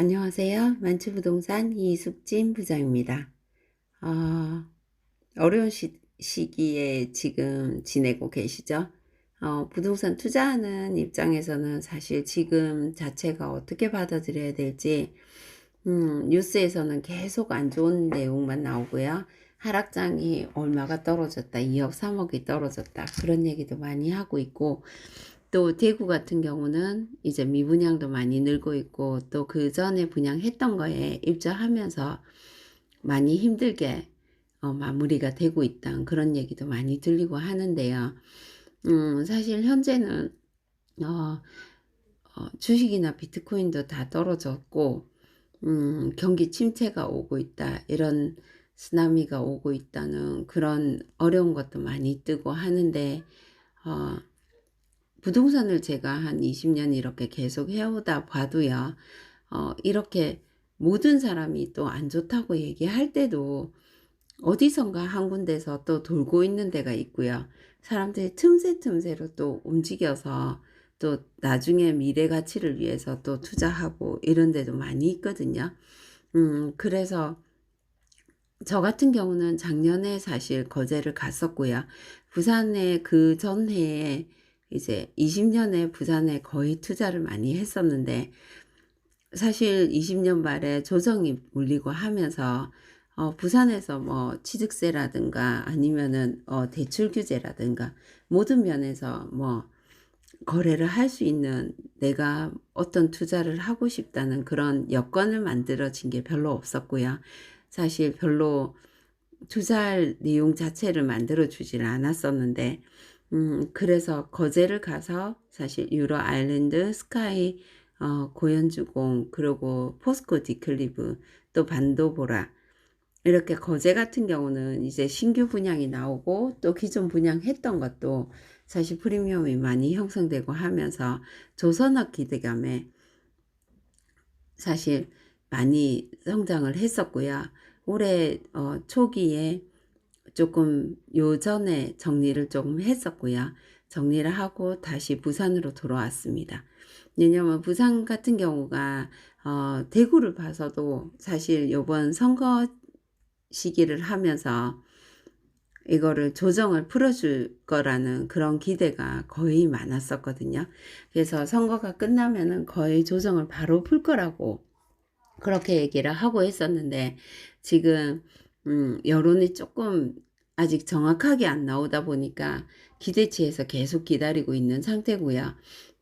안녕하세요. 만추부동산 이숙진 부장입니다. 어, 어려운 시, 시기에 지금 지내고 계시죠? 어, 부동산 투자하는 입장에서는 사실 지금 자체가 어떻게 받아들여야 될지, 음, 뉴스에서는 계속 안 좋은 내용만 나오고요. 하락장이 얼마가 떨어졌다, 2억, 3억이 떨어졌다, 그런 얘기도 많이 하고 있고, 또 대구 같은 경우는 이제 미분양도 많이 늘고 있고 또 그 전에 분양했던 거에 입주하면서 많이 힘들게 어, 마무리가 되고 있다는 그런 얘기도 많이 들리고 하는데요. 음, 사실 현재는 어, 어, 주식이나 비트코인도 다 떨어졌고 음, 경기 침체가 오고 있다 이런 쓰나미가 오고 있다는 그런 어려운 것도 많이 뜨고 하는데 어, 부동산을 제가 한 20년 이렇게 계속 해오다 봐도요, 어, 이렇게 모든 사람이 또 안 좋다고 얘기할 때도 어디선가 한 군데서 또 돌고 있는 데가 있고요. 사람들이 틈새 틈새로 또 움직여서 또 나중에 미래 가치를 위해서 또 투자하고 이런 데도 많이 있거든요. 음, 그래서 저 같은 경우는 작년에 사실 거제를 갔었고요. 부산에 그 전해에 이제 20년에 부산에 거의 투자를 많이 했었는데 사실 20년 말에 조정이 몰리고 하면서 어, 부산에서 뭐 취득세라든가 아니면은 어, 대출 규제라든가 모든 면에서 뭐 거래를 할 수 있는 내가 어떤 투자를 하고 싶다는 그런 여건을 만들어진 게 별로 없었고요. 사실 별로 투자할 내용 자체를 만들어 주질 않았었는데 음, 그래서 거제를 가서 사실 유로 아일랜드, 스카이, 어, 고현주공, 그리고 포스코 디클리브, 또 반도보라, 이렇게 거제 같은 경우는 이제 신규 분양이 나오고 또 기존 분양했던 것도 사실 프리미엄이 많이 형성되고 하면서 조선업 기대감에 사실 많이 성장을 했었고요. 올해 어, 초기에 조금 요전에 정리를 조금 했었고요. 정리를 하고 다시 부산으로 돌아왔습니다. 왜냐면 부산 같은 경우가 어, 대구를 봐서도 사실 요번 선거 시기를 하면서 이거를 조정을 풀어줄 거라는 그런 기대가 거의 많았었거든요. 그래서 선거가 끝나면은 거의 조정을 바로 풀 거라고 그렇게 얘기를 하고 있었는데 지금 음, 여론이 조금 아직 정확하게 안 나오다 보니까 기대치에서 계속 기다리고 있는 상태고요.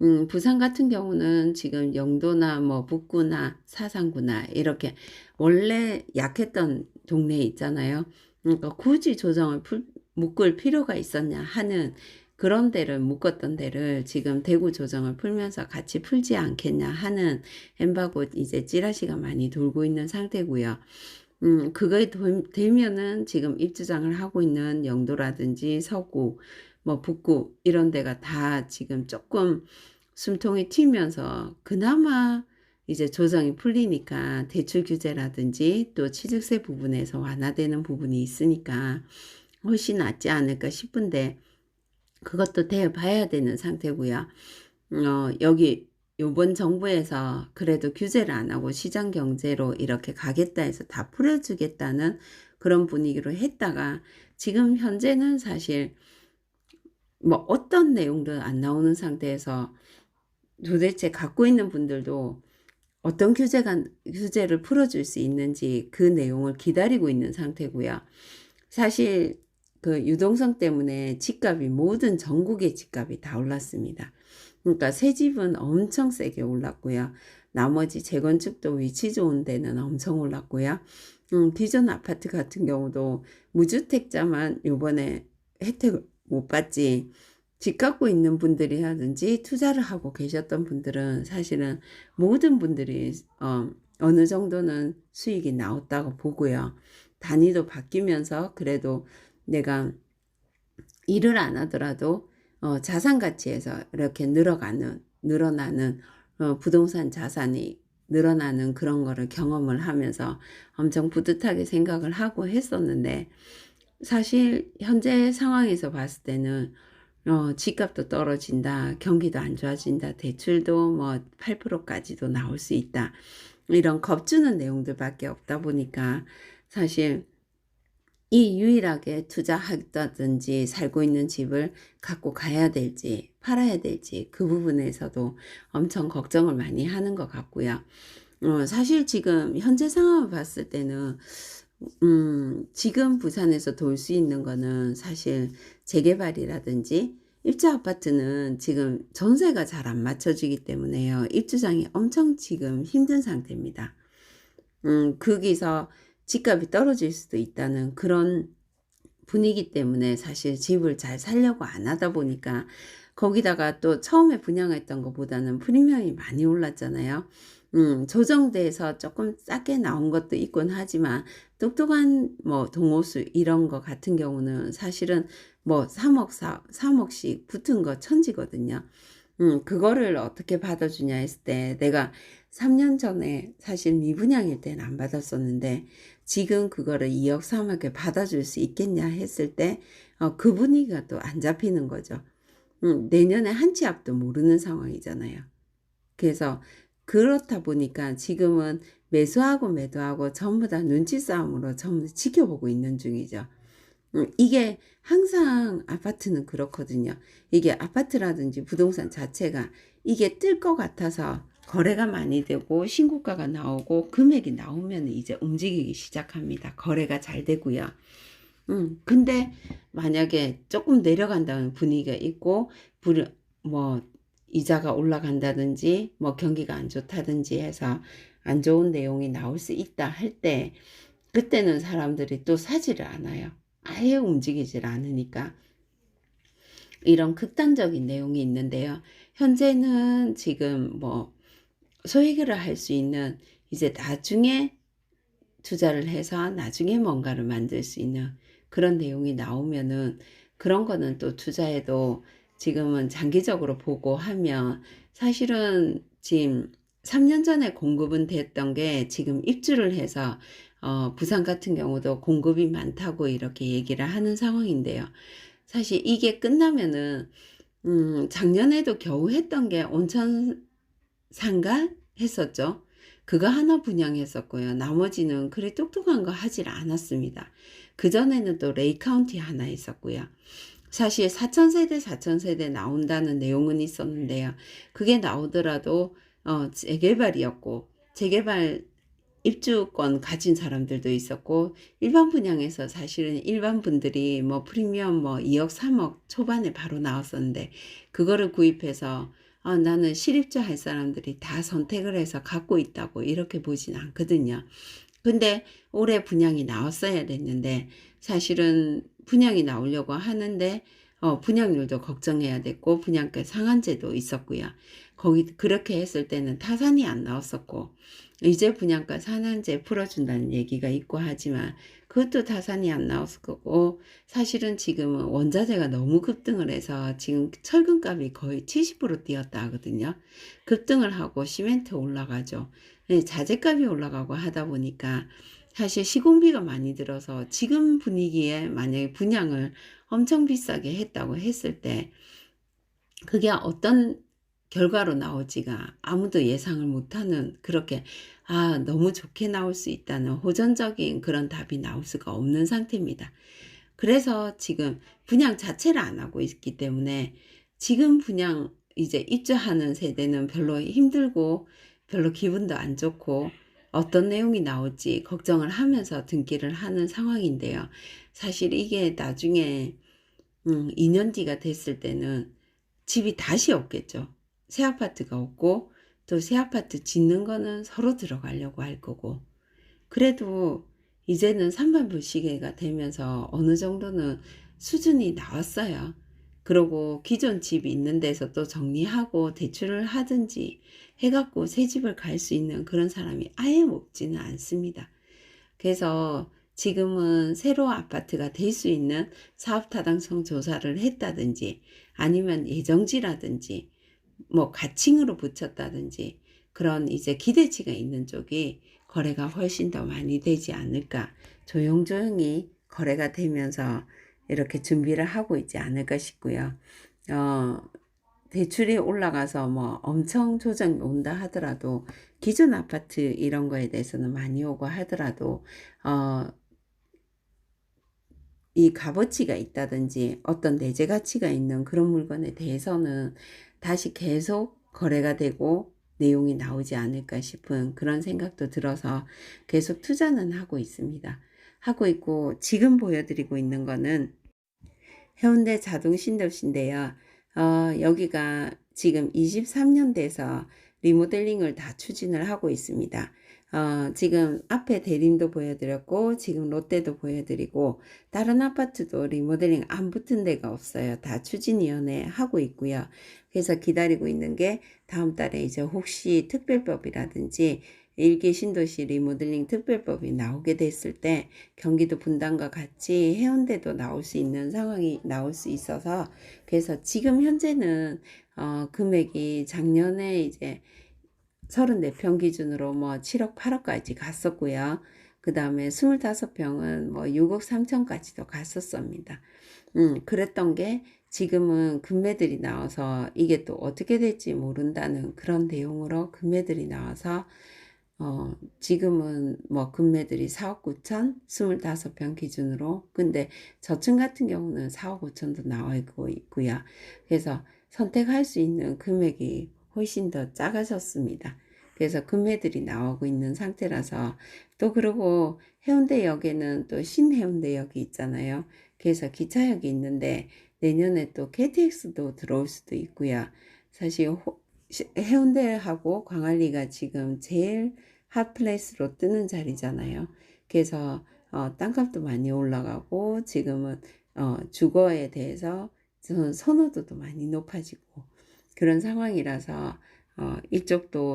음, 부산 같은 경우는 지금 영도나 뭐 북구나 사상구나 이렇게 원래 약했던 동네 있잖아요. 그러니까 굳이 조정을 풀, 묶을 필요가 있었냐 하는 그런 데를 묶었던 데를 지금 대구 조정을 풀면서 같이 풀지 않겠냐 하는 엠바고 이제 찌라시가 많이 돌고 있는 상태고요. 음, 그거에 되면은 지금 입주장을 하고 있는 영도라든지 서구, 뭐 북구 이런 데가 다 지금 조금 숨통이 튀면서 그나마 이제 조정이 풀리니까 대출 규제라든지 또 취득세 부분에서 완화되는 부분이 있으니까 훨씬 낫지 않을까 싶은데 그것도 대봐야 되는 상태고요. 어, 여기 요번 정부에서 그래도 규제를 안 하고 시장 경제로 이렇게 가겠다 해서 다 풀어주겠다는 그런 분위기로 했다가 지금 현재는 사실 뭐 어떤 내용도 안 나오는 상태에서 도대체 갖고 있는 분들도 어떤 규제가, 규제를 풀어줄 수 있는지 그 내용을 기다리고 있는 상태고요. 사실 그 유동성 때문에 집값이 모든 전국의 집값이 다 올랐습니다. 그러니까 새 집은 엄청 세게 올랐고요. 나머지 재건축도 위치 좋은 데는 엄청 올랐고요. 음, 기존 아파트 같은 경우도 무주택자만 요번에 혜택을 못 받지 집 갖고 있는 분들이라든지 투자를 하고 계셨던 분들은 사실은 모든 분들이 어, 어느 정도는 수익이 나왔다고 보고요. 단위도 바뀌면서 그래도 내가 일을 안 하더라도 어, 자산 가치에서 이렇게 늘어가는 늘어나는 어, 부동산 자산이 늘어나는 그런 거를 경험을 하면서 엄청 뿌듯하게 생각을 하고 했었는데 사실 현재 상황에서 봤을 때는 어, 집값도 떨어진다. 경기도 안 좋아진다. 대출도 뭐 8%까지도 나올 수 있다. 이런 겁주는 내용들밖에 없다 보니까 사실 이 유일하게 투자하다든지 살고 있는 집을 갖고 가야 될지 팔아야 될지 그 부분에서도 엄청 걱정을 많이 하는 것 같고요. 어, 사실 지금 현재 상황을 봤을 때는 음, 지금 부산에서 돌 수 있는 거는 사실 재개발이라든지 입주 아파트는 지금 전세가 잘 안 맞춰지기 때문에요. 입주장이 엄청 지금 힘든 상태입니다. 음, 거기서 집값이 떨어질 수도 있다는 그런 분위기 때문에 사실 집을 잘 살려고 안 하다 보니까 거기다가 또 처음에 분양했던 것보다는 프리미엄이 많이 올랐잖아요. 음, 조정돼서 조금 싸게 나온 것도 있곤 하지만 똑똑한 뭐 동호수 이런 거 같은 경우는 사실은 뭐 3억 4, 3억씩 붙은 거 천지거든요. 음, 그거를 어떻게 받아주냐 했을 때 내가 3년 전에 사실 미분양일 때는 안 받았었는데 지금 그거를 2억 3억에 받아줄 수 있겠냐 했을 때 어, 그 분위기가 또 안 잡히는 거죠. 음, 내년에 한 치 앞도 모르는 상황이잖아요. 그래서 그렇다 보니까 지금은 매수하고 매도하고 전부 다 눈치 싸움으로 전부 다 지켜보고 있는 중이죠. 음, 이게 항상 아파트는 그렇거든요. 이게 아파트라든지 부동산 자체가 이게 뜰 것 같아서 거래가 많이 되고 신고가가 나오고 금액이 나오면 이제 움직이기 시작합니다. 거래가 잘 되고요. 음, 근데 만약에 조금 내려간다는 분위기가 있고, 불, 뭐, 이자가 올라간다든지, 뭐, 경기가 안 좋다든지 해서 안 좋은 내용이 나올 수 있다 할 때, 그때는 사람들이 또 사지를 않아요. 아예 움직이질 않으니까. 이런 극단적인 내용이 있는데요. 현재는 지금 뭐, 소액을 할수 있는 이제 나중에 투자를 해서 나중에 뭔가를 만들 수 있는 그런 내용이 나오면은 그런 거는 또 투자해도 지금은 장기적으로 보고 하면 사실은 지금 3년 전에 공급은 됐던 게 지금 입주를 해서 어, 부산 같은 경우도 공급이 많다고 이렇게 얘기를 하는 상황인데요. 사실 이게 끝나면은 음, 작년에도 겨우 했던 게 온천 상가 했었죠. 그거 하나 분양했었고요. 나머지는 그리 똑똑한 거 하질 않았습니다. 그전에는 또 레이 카운티 하나 있었고요. 사실 4천세대 4천세대 나온다는 내용은 있었는데요. 그게 나오더라도 어, 재개발이었고 재개발 입주권 가진 사람들도 있었고 일반 분양에서 사실은 일반 분들이 뭐 프리미엄 뭐 2억 3억 초반에 바로 나왔었는데 그거를 구입해서 어, 나는 실입자 할 사람들이 다 선택을 해서 갖고 있다고 이렇게 보진 않거든요. 근데 올해 분양이 나왔어야 됐는데 사실은 분양이 나오려고 하는데 어, 분양률도 걱정해야 됐고 분양가 상한제도 있었고요. 거기 그렇게 했을 때는 타산이 안 나왔었고 이제 분양가 상한제 풀어준다는 얘기가 있고 하지만 그것도 타산이 안 나왔을 거고 사실은 지금은 원자재가 너무 급등을 해서 지금 철근값이 거의 70% 뛰었다 하거든요. 급등을 하고 시멘트 올라가죠. 네, 자재값이 올라가고 하다 보니까 사실 시공비가 많이 들어서 지금 분위기에 만약에 분양을 엄청 비싸게 했다고 했을 때 그게 어떤 결과로 나오지가 아무도 예상을 못하는 그렇게 아 너무 좋게 나올 수 있다는 호전적인 그런 답이 나올 수가 없는 상태입니다. 그래서 지금 분양 자체를 안 하고 있기 때문에 지금 분양 이제 입주하는 세대는 별로 힘들고 별로 기분도 안 좋고 어떤 내용이 나올지 걱정을 하면서 등기를 하는 상황인데요. 사실 이게 나중에 음, 2년 뒤가 됐을 때는 집이 다시 없겠죠. 새 아파트가 없고 또 새 아파트 짓는 거는 서로 들어가려고 할 거고 그래도 이제는 3만 불 시계가 되면서 어느 정도는 수준이 나왔어요. 그러고 기존 집이 있는 데서 또 정리하고 대출을 하든지 해갖고 새 집을 갈 수 있는 그런 사람이 아예 없지는 않습니다. 그래서 지금은 새로 아파트가 될 수 있는 사업 타당성 조사를 했다든지 아니면 예정지라든지 뭐 가칭으로 붙였다든지 그런 이제 기대치가 있는 쪽이 거래가 훨씬 더 많이 되지 않을까 조용조용히 거래가 되면서 이렇게 준비를 하고 있지 않을까 싶고요. 어, 대출이 올라가서 뭐 엄청 조정이 온다 하더라도 기존 아파트 이런 거에 대해서는 많이 오고 하더라도 어, 이 값어치가 있다든지 어떤 내재 가치가 있는 그런 물건에 대해서는 다시 계속 거래가 되고 내용이 나오지 않을까 싶은 그런 생각도 들어서 계속 투자는 하고 있습니다. 하고 있고 지금 보여드리고 있는 거는 해운대 자동 신도시인데요. 어, 여기가 지금 23년 돼서 리모델링을 다 추진을 하고 있습니다. 어, 지금 앞에 대림도 보여드렸고 지금 롯데도 보여드리고 다른 아파트도 리모델링 안 붙은 데가 없어요. 다 추진위원회 하고 있고요. 그래서 기다리고 있는 게 다음 달에 이제 혹시 특별법이라든지 일개 신도시 리모델링 특별법이 나오게 됐을 때 경기도 분당과 같이 해운대도 나올 수 있는 상황이 나올 수 있어서 그래서 지금 현재는 어, 금액이 작년에 이제 34평 기준으로 뭐 7억, 8억까지 갔었고요. 그 다음에 25평은 뭐 6억 3천까지도 갔었습니다. 음, 그랬던 게 지금은 금매들이 나와서 이게 또 어떻게 될지 모른다는 그런 내용으로 금매들이 나와서 어, 지금은 뭐 금매들이 4억 9천, 25평 기준으로. 근데 저층 같은 경우는 4억 5천도 나와 있고 있고요. 그래서 선택할 수 있는 금액이 훨씬 더 작아졌습니다. 그래서 금매들이 나오고 있는 상태라서 또 그리고 해운대역에는 또 신해운대역이 있잖아요. 그래서 기차역이 있는데 내년에 또 KTX도 들어올 수도 있고요. 사실 호, 해운대하고 광안리가 지금 제일 핫플레이스로 뜨는 자리잖아요. 그래서 어, 땅값도 많이 올라가고 지금은 어, 주거에 대해서 선호도도 많이 높아지고 그런 상황이라서 어, 이쪽도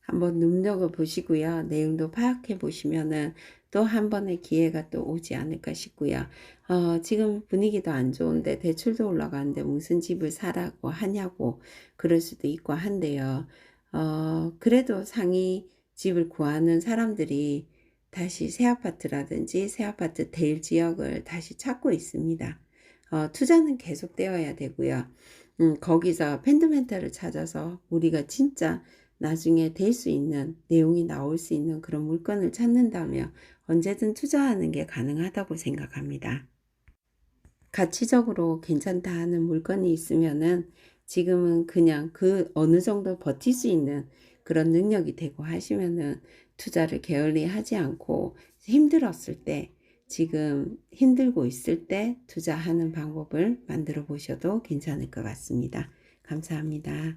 한번 눈여겨 보시고요. 내용도 파악해 보시면은 또 한 번의 기회가 또 오지 않을까 싶고요. 어, 지금 분위기도 안 좋은데 대출도 올라가는데 무슨 집을 사라고 하냐고 그럴 수도 있고 한데요. 어, 그래도 상위 집을 구하는 사람들이 다시 새 아파트라든지 새 아파트 대일 지역을 다시 찾고 있습니다. 어, 투자는 계속 되어야 되고요. 음, 거기서 팬드멘탈을 찾아서 우리가 진짜 나중에 될 수 있는 내용이 나올 수 있는 그런 물건을 찾는다면 언제든 투자하는 게 가능하다고 생각합니다. 가치적으로 괜찮다 하는 물건이 있으면은 지금은 그냥 그 어느 정도 버틸 수 있는 그런 능력이 되고 하시면은 투자를 게을리 하지 않고 힘들었을 때 지금 힘들고 있을 때 투자하는 방법을 만들어 보셔도 괜찮을 것 같습니다. 감사합니다.